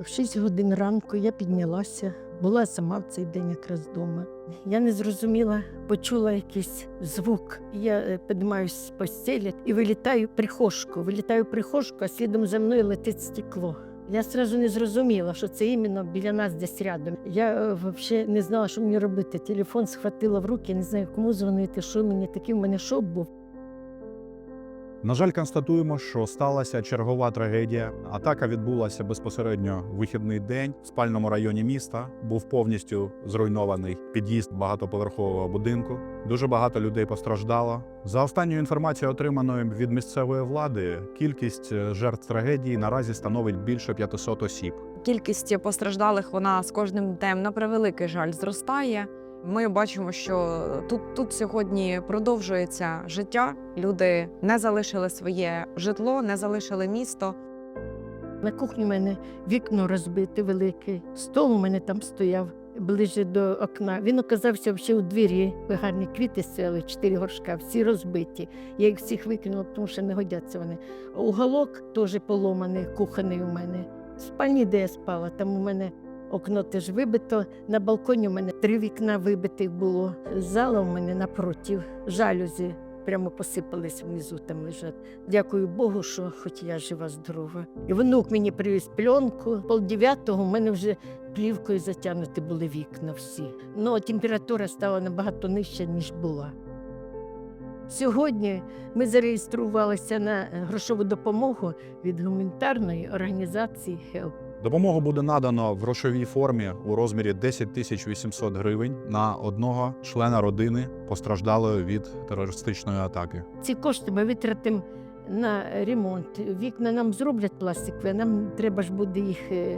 В 6 годин ранку я піднялася, була сама в цей день якраз вдома. Я не зрозуміла, почула якийсь звук. Я е, піднімаюсь з постелі і вилітаю в прихожку. Вилітаю в прихожку, а слідом за мною летить стекло. Я одразу не зрозуміла, що це іменно біля нас десь рядом. Я взагалі не знала, що мені робити. Телефон схватила в руки, не знаю, кому дзвонити, що мені такий в мене шок був. На жаль, констатуємо, що сталася чергова трагедія. Атака відбулася безпосередньо в вихідний день в спальному районі міста. Був повністю зруйнований під'їзд багатоповерхового будинку. Дуже багато людей постраждало. За останньою інформацією, отриманою від місцевої влади, кількість е, жертв трагедії наразі становить більше 500 осіб. Кількість постраждалих вона з кожним днем на превеликий жаль зростає. Ми бачимо, що тут, тут сьогодні продовжується життя. Люди не залишили своє житло, не залишили місто. На кухні в мене вікно розбите велике, стол у мене там стояв ближче до окна. Він оказався ще у двері. Гарні квіти стояли, чотири горшка, всі розбиті. Я їх всіх викинула, тому що не годяться вони. Уголок теж поломаний, кухонний у мене. В спальні, де я спала, там у мене окно теж вибито. На балконі у мене три вікна вибитих було. Зала у мене напротив, жалюзі. Прямо посипались внизу там лежать. Дякую Богу, що хоч я жива, здорова. І внук мені привіз пленку. Пол дев'ятого в мене вже плівкою затягнуті були вікна всі. Ну, температура стала набагато нижча, ніж була. Сьогодні ми зареєструвалися на грошову допомогу від гуманітарної організації HELP. Допомогу буде надано в грошовій формі у розмірі 10 тисяч 800 гривень на одного члена родини постраждалої від терористичної атаки. Ці кошти ми витратимо на ремонт. Вікна нам зроблять пластикові, нам треба ж буде їх е,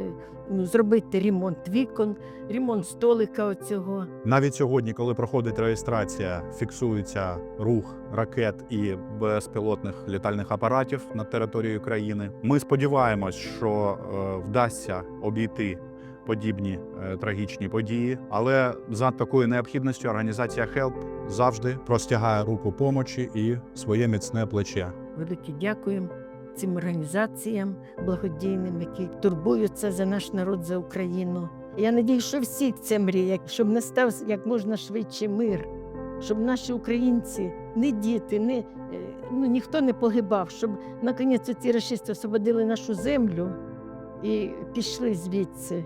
ну, зробити ремонт вікон, ремонт столика оцього. Навіть сьогодні, коли проходить реєстрація, фіксується рух ракет і безпілотних літальних апаратів на території країни. Ми сподіваємось, що е, вдасться обійти подібні е, трагічні події. Але за такою необхідністю організація HELP завжди простягає руку помочі і своє міцне плече. Велике дякуємо цим організаціям благодійним, які турбуються за наш народ, за Україну. Я надію, що всі це мріють, щоб настав як можна швидше мир, щоб наші українці, не діти, не, е, ну, ніхто не погибав, щоб наконець ці рашисти освободили нашу землю і пішли звідси.